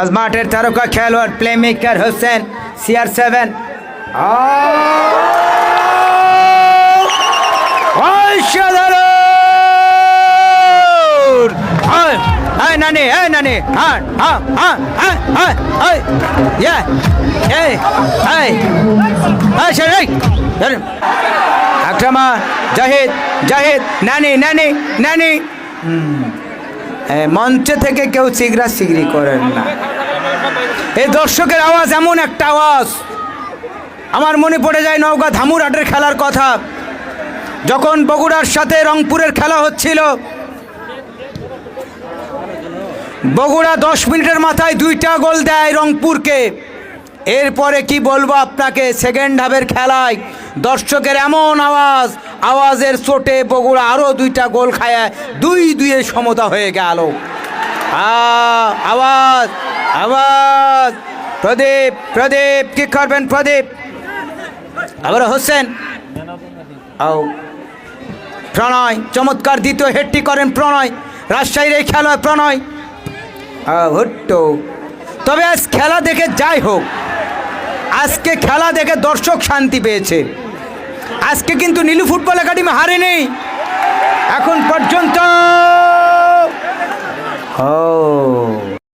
আজ মাঠের তারকা খেলোয়াড় play maker Hossain CR seven. Nani এই নানি। হ্যাঁ হ্যাঁ হ্যাঁ হ্যাঁ হ্যাঁ এই এই সে এই ধরুন। আক্রমা, জাহিদ জাহিদ, নানি নানি নানি। মঞ্চ থেকে কেউ চিগড়া চিগড়ি করেন না। এই দর্শকের আওয়াজ এমন একটা আওয়াজ। আমার মনে পড়ে যায় নৌকা ধামুরহাটের খেলার কথা। যখন বগুড়ার সাথে রংপুরের খেলা হচ্ছিল, বগুড়া দশ মিনিটের মাথায় দুইটা গোল দেয় রংপুরকে। এরপরে কি বলব আপনাকে? সেকেন্ড হাফের খেলায় দর্শকের এমন আওয়াজ, আওয়াজের চোটে বগুড়া আরও দুইটা গোল খায়, দুই দুইয়ে সমতা হয়ে গেল। আওয়াজ আওয়াজ। প্রদীপ প্রদীপ কি করবেন প্রদীপ। আবার হোসেন। আও। প্রণয়, চমৎকার দ্বিতীয় হেডটি করেন প্রণয়। রাজশাহীর এই খেলা প্রণয়। হুট্টো। তবে আজ খেলা দেখে যাই হোক আজকে খেলা দেখে দর্শক শান্তি পেয়েছে। আজকে কিন্তু নীলু ফুটবল একাডেমি হারে নেই এখন পর্যন্ত